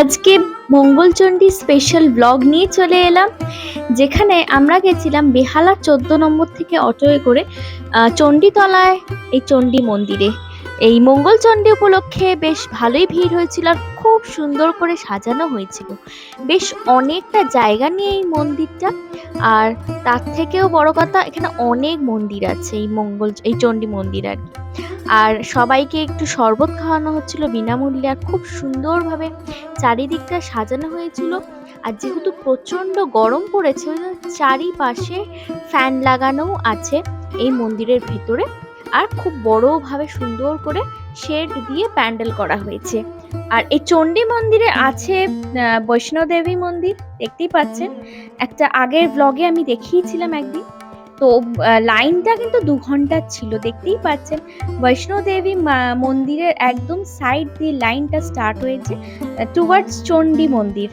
আজকে Mangalchandi special blog নিয়ে চলে এলাম, যেখানে আমরা গেছিলাম বেহালা চোদ্দ নম্বর থেকে অটোয় করে চণ্ডীতলায়, এই চণ্ডী মন্দিরে। এই মঙ্গলচণ্ডী উপলক্ষে বেশ ভালোই ভিড় হয়েছিল আর খুব সুন্দর করে সাজানো হয়েছিল। বেশ অনেকটা জায়গা নিয়ে এই মন্দিরটা। আর তার থেকেও বড় কথা, এখানে অনেক মন্দির আছে এই মঙ্গল, এই চণ্ডী মন্দির আর কি। আর সবাইকে একটু শরবত খাওয়ানো হচ্ছিল বিনামূল্যে আর খুব সুন্দরভাবে চারিদিকটা সাজানো হয়েছিল। আর যেহেতু প্রচণ্ড গরম পড়েছে চারিপাশে ফ্যান লাগানোও আছে এই মন্দিরের ভেতরে। আর খুব বড়ভাবে সুন্দর করে শেড দিয়ে প্যান্ডেল করা হয়েছে। আর এই চণ্ডী মন্দিরে আছে বৈষ্ণোদেবী মন্দির, দেখতেই পাচ্ছেন। একটা আগের ব্লগে আমি দেখিয়েছিলাম একদিন। তো লাইনটা কিন্তু দু ঘণ্টার ছিল, দেখতেই পাচ্ছেন। বৈষ্ণোদেবী মন্দিরের একদম সাইড দিয়ে লাইনটা স্টার্ট হয়েছে টুয়ার্ডস চণ্ডী মন্দির।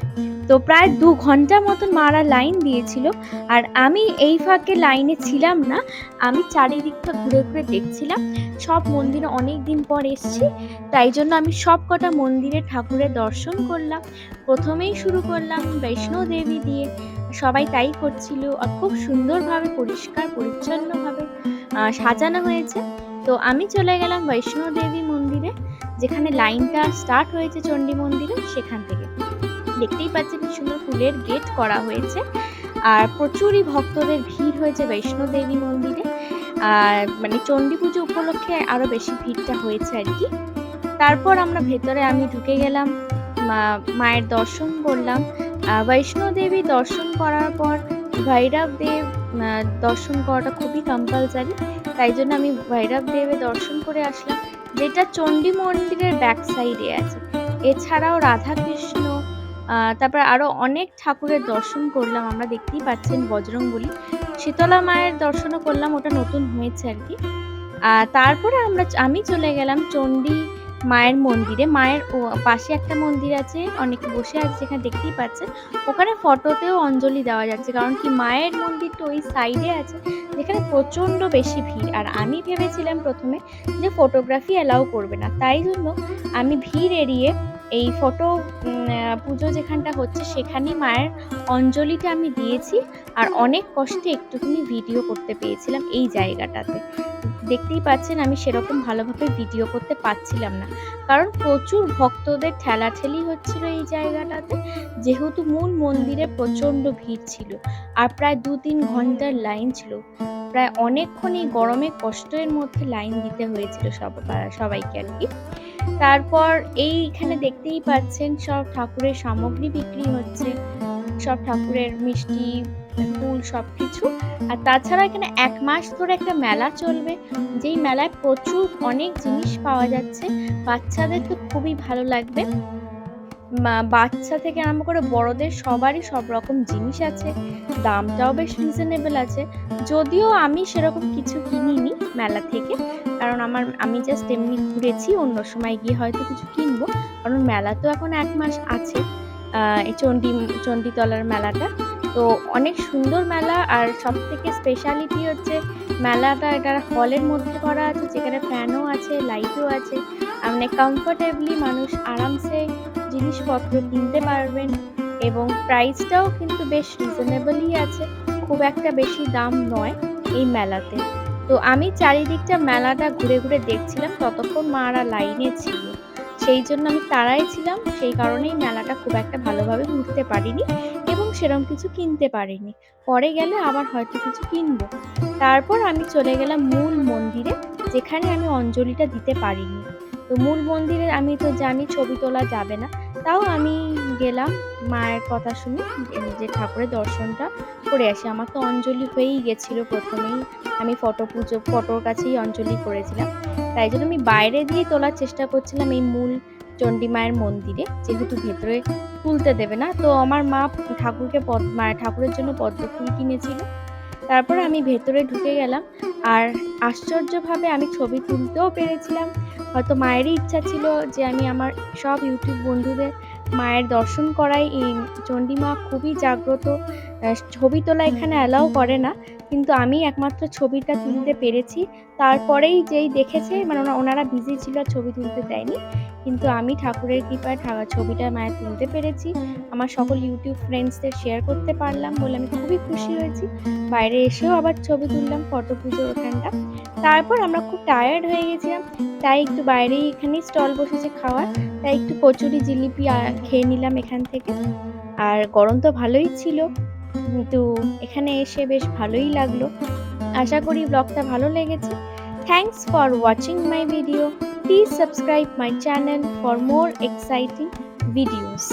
তো প্রায় দু ঘণ্টা মতন মারা লাইন দিয়েছিল। আর আমি এই ফাঁকে লাইনে ছিলাম না, আমি চারিদিকটা ঘুরে ঘুরে দেখছিলাম। সব মন্দিরে অনেক দিন পর এসেছি, তাই জন্য আমি সব কটা মন্দিরে ঠাকুরের দর্শন করলাম। প্রথমেই শুরু করলাম বৈষ্ণো দেবী দিয়ে, সবাই তাই করছিল আর খুব সুন্দরভাবে, পরিষ্কার, পরিচ্ছন্নভাবে সাজানো হয়েছে। তো আমি চলে গেলাম বৈষ্ণো দেবী মন্দিরে, যেখানে লাইনটা স্টার্ট হয়েছে চণ্ডী মন্দিরে, সেখান থেকে। দেখতেই পাচ্ছেন কি সুন্দর ফুলের গেট করা হয়েছে। আর প্রচুরই ভক্তদের ভিড় হয়েছে বৈষ্ণো দেবী মন্দিরে। আর মানে চণ্ডী পুজো উপলক্ষে আরও বেশি ভিড়টা হয়েছে আর কি। তারপর আমরা ভেতরে আমি ঢুকে গেলাম মায়ের দর্শন করলাম। বৈষ্ণো দেবী দর্শন করার পর ভৈরব দেব দর্শন করাটা খুবই কম্পালসারি তাই জন্য আমি ভৈরব দেবের দর্শন করে আসলাম যেটা চণ্ডী মন্দিরের ব্যাক সাইডে আছে। এছাড়াও রাধা কৃষ্ণ আহ, তারপর আরও অনেক ঠাকুরের দর্শন করলাম, আমরা দেখতেই পাচ্ছেন বজরং বলি শীতলা মায়ের দর্শনও করলাম, ওটা নতুন হয়েছে আর কি। আর তারপরে আমরা আমি চলে গেলাম চণ্ডী মায়ের মন্দিরে। মায়ের পাশে একটা মন্দির আছে, অনেকে বসে আছে যেখানে দেখতেই পাচ্ছেন। ওখানে ফটোতেও অঞ্জলি দেওয়া যাচ্ছে, কারণ কি মায়ের মন্দিরটা ওই সাইডে আছে, যেখানে প্রচণ্ড বেশি ভিড়। আর আমি ভেবেছিলাম প্রথমে যে ফটোগ্রাফি অ্যালাউ করবে না, তাই জন্য আমি ভিড় এড়িয়ে এই ফটো পুজো যেখানটা হচ্ছে সেখানেই মায়ের অঞ্জলিটা আমি দিয়েছি আর অনেক কষ্টে একটুখানি ভিডিও করতে পেয়েছিলাম এই জায়গাটাতে। দেখতেই পাচ্ছেন আমি সেরকম ভালোভাবে ভিডিও করতে পারছিলাম না। কারণ প্রচুর ভক্তদের ঠেলাঠেলি হচ্ছিল এই জায়গাটাতে, যেহেতু মূল মন্দিরে প্রচণ্ড ভিড় ছিল আর প্রায় দু তিন ঘণ্টার লাইন ছিল। প্রায় অনেকক্ষণ এই গরমে কষ্টের মধ্যে লাইন দিতে হয়েছিল সব সবাইকে আর কি। তারপর এইখানে দেখতেই পাচ্ছেন সব ঠাকুরের সামগ্রী বিক্রি হচ্ছে। সব ঠাকুরের মিষ্টি, ফুল সব কিছু আর তাছাড়া এখানে এক মাস ধরে একটা মেলা চলবে। যেই মেলায় প্রচুর অনেক জিনিস পাওয়া যাচ্ছে। বাচ্চাদের তো খুবই ভালো লাগবে। বাচ্চা থেকে আরম্ভ করে বড়দের সবারই সব রকম জিনিস আছে, দামটাও বেশ রিজনেবল আছে। যদিও আমি সেরকম কিছু কিনিনি মেলা থেকে, কারণ আমার, আমি জাস্ট এমনি ঘুরেছি, অন্য সময় গিয়ে হয়তো কিছু কিনবো, কারণ মেলা তো এখন এক মাস আছে এই চণ্ডী, চণ্ডীতলার মেলাটা। তো অনেক সুন্দর মেলা, আর সব থেকে স্পেশালিটি হচ্ছে মেলাটা, এটা হলের মধ্যে করা আছে, যেখানে ফ্যানও আছে লাইটও আছে মানে কমফোর্টেবলি মানুষ আরামসে জিনিসপত্র কিনতে পারবেন এবং প্রাইসটাও কিন্তু বেশ রিজনেবলই আছে। খুব একটা বেশি দাম নয় এই মেলাতে। তো আমি চারিদিকটা মেলাটা ঘুরে ঘুরে দেখছিলাম, ততক্ষণ মারা লাইনে ছিল। সেই জন্য আমি তাড়াই ছিলাম, সেই কারণেই মেলাটা খুব একটা ভালোভাবে ঘুরতে পারিনি এবং সেরকম কিছু কিনতে পারিনি। পরে গেলে আবার হয়তো কিছু কিনবো। তারপর আমি চলে গেলাম মূল মন্দিরে, যেখানে আমি অঞ্জলিটা দিতে পারিনি। তো মূল মন্দিরে আমি তো জানি ছবি তোলা যাবে না। তাও আমি গেলাম, মায়ের কথা শুনে যে ঠাকুরের দর্শনটা করে আসি। আমার তো অঞ্জলি হয়েই গেছিল প্রথমেই। আমি ফটো পুজো, ফটোর কাছেই অঞ্জলি করেছিলাম। তাই জন্য আমি বাইরে দিয়ে তোলার চেষ্টা করছিলাম এই মূল চণ্ডী মায়ের মন্দিরে। যেহেতু ভেতরে তুলতে দেবে না, তো আমার মা ঠাকুরকে পদ, মা- ঠাকুরের জন্য পদ্ম ফুল কিনেছিল। তারপরে আমি ভেতরে ঢুকে গেলাম। আর আশ্চর্যভাবে আমি ছবি তুলতেও পেরেছিলাম। হয়তো মায়েরই ইচ্ছা ছিল যে আমি আমার সব ইউটিউব বন্ধুদের মায়ের দর্শন করাই। এই চণ্ডীমা খুবই জাগ্রত। ছবি তোলা এখানে অ্যালাউ করে না। কিন্তু আমি একমাত্র ছবিটা তুলতে পেরেছি। তারপরেই যেই দেখেছে মানে ওনা- ওনারা বিজি ছিল ছবি তুলতে দেয়নি। কিন্তু আমি ঠাকুরের কৃপায় ছবিটা মায়ের তুলতে পেরেছি। আমার সকল ইউটিউব ফ্রেন্ডসদের শেয়ার করতে পারলাম বলে আমি খুবই খুশি হয়েছি। বাইরে এসেও আবার ছবি তুললাম ফটো পুজোর ওখানটা। তারপর আমরা খুব টায়ার্ড হয়ে গেছিলাম। তাই একটু বাইরেই এখানেই স্টল বসেছে খাওয়ার। তাই একটু কচুরি, জিলিপি খেয়ে নিলাম এখান থেকে। আর গরম তো ভালোই ছিল, কিন্তু এখানে এসে বেশ ভালোই লাগল। আশা করি ব্লগটা ভালো লেগেছে। Thanks for watching my video please subscribe my channel for more exciting videos